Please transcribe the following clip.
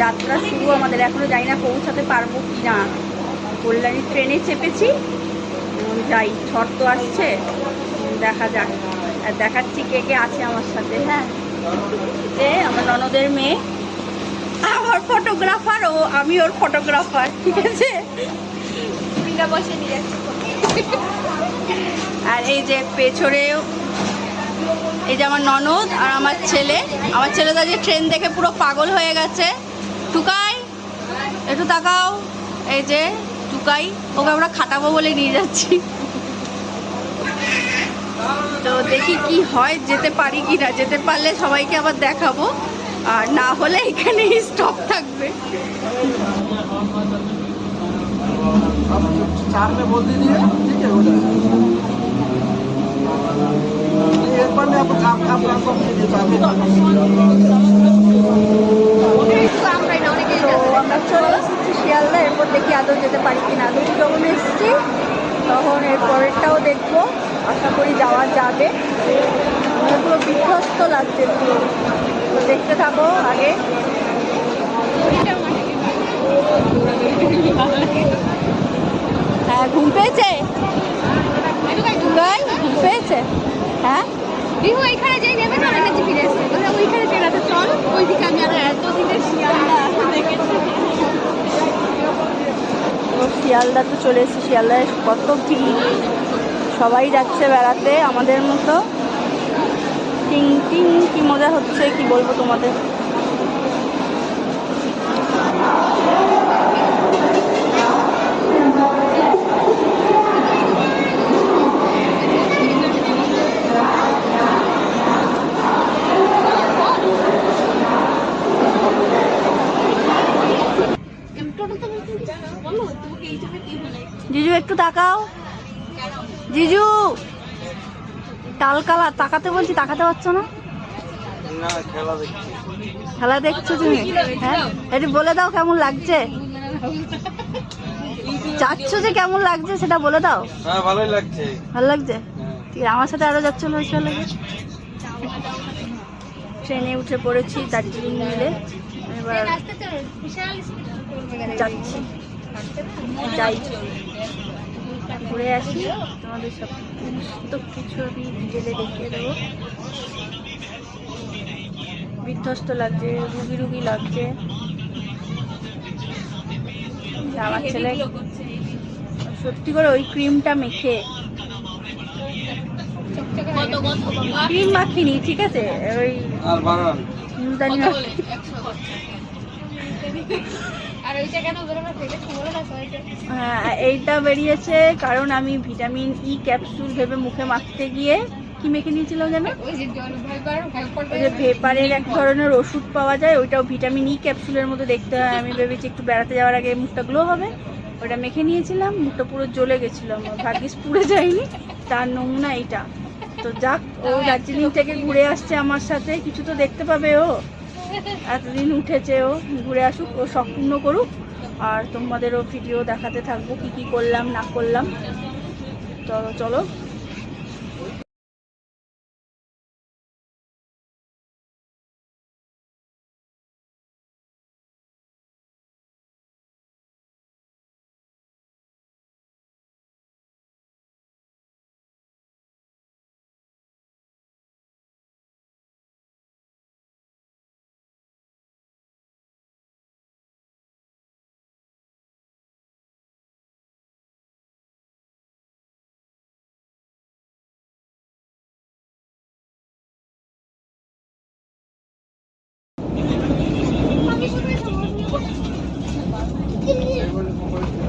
যাত্রা শুরু আমাদের এখনও জানি না পৌঁছাতে পারব কি না কল্যাণী ট্রেনে চেপেছি যাই ঝড় তো আসছে দেখা যাক। আর দেখাচ্ছি কে কে আছে আমার সাথে। হ্যাঁ যে আমার ননদের মেয়ে আমার ফটোগ্রাফার ও আমি ওর ফটোগ্রাফার ঠিক আছে? নিয়ে আর এই যে পেছনে এই যে আমার ননদ আর আমার ছেলে। আমার ছেলে তো যে ট্রেন দেখে পুরো পাগল হয়ে গেছে। টুকাই, একটু তাকাও। এই যে, টুকাই, ওকে আমরা খাটাবো বলে নিয়ে যাচ্ছি। তো দেখি কি হয়, যেতে পারি কি না, যেতে পারলে সবাইকে আবার দেখাবো। আর না হলে এখানে স্টপ থাকবে। चार চলে এসেছি শিয়ালদা এরপর দেখি আদৌ যেতে পারি কি না দুটো যখন এসেছি তখন এরপরেরটাও দেখব। আশা করি যাওয়া যাবে। পুরো বিধ্বস্ত লাগছে পুরো তো দেখতে থাকো আগে। হ্যাঁ ঘুম পেয়েছে? টুকাই ঘুম পেয়েছে? হ্যাঁ? বিহু এইখানে যেই নেবে না অনেক কাছে ফিরে এসছে বলে ওইখানে ট্রেনাতে চল ওইদিকে আমি আর এতদিনের শিয়ালদা দেখেছি ও শিয়ালদা তো চলে এসেছি, শিয়ালদায় কত ভিড়। সবাই যাচ্ছে বেড়াতে আমাদের মতো। টিং টিং, কি মজা হচ্ছে, কি বলব তোমাদের টোটো তো বলো তোমাকে এই জন্য কি বলে জিজু একটু তাকাও। জিজু টালকালা তাকাতে বলছি তাকাতে পারছ না? খেলা দেখছ। তুমি? হ্যাঁ? একটু বলে দাও কেমন লাগছে? যাচ্ছো যে কেমন লাগছে সেটা বলে দাও। হ্যাঁ, ভালোই লাগছে। ভালো লাগছে? হ্যাঁ। আমার সাথে আরও যাচ্ছ ভালো লাগে? ট্রেনে উঠে পড়েছি দার্জিলিং মিলে। এবার যাচ্ছি। যাই। ঘুরে আসি। তোমাদের সব সমস্ত কিছু আমি ডিটেলে দেখিয়ে দেবো। বিধ্বস্ত লাগছে, রুগী রুগী লাগছে। আমার ছেলে সত্যি করে ওই ক্রিমটা মেখে ক্রিম মাখিনি ঠিক আছে? ওই আর বানান। মুলতানি কত মাখ- বলে 100 আর ওইটা কেন বেরোনো থেকে বলো না হ্যাঁ, এইটা বেরিয়েছে কারণ আমি ভিটামিন ই ক্যাপসুল ভেবে মুখে মাখতে গিয়ে কি মেখে নিয়েছিলাম যেন? ভেপারের এক ধরনের ওষুধ পাওয়া যায় ওইটাও ভিটামিন ই ক্যাপসুলের মতো দেখতে হয়। আমি ভেবেছি একটু বেড়াতে যাওয়ার আগে মুখটা গ্লো হবে। ওটা মেখে নিয়েছিলাম মুখটা পুরো জ্বলে গেছিল। আমার ভাগ্যিস পুড়ে যায়নি। তার নমুনা এইটা। তো যাক, ও দার্জিলিং থেকে ঘুরে আসছে আমার সাথে। কিছু তো দেখতে পাবে ও। এতদিন উঠেছে ও, ঘুরে আসুক, ও সম্পূর্ণ করুক। আর তোমাদেরও ভিডিও দেখাতে থাকব, কি কি করলাম, না করলাম। তো চলো Yeah.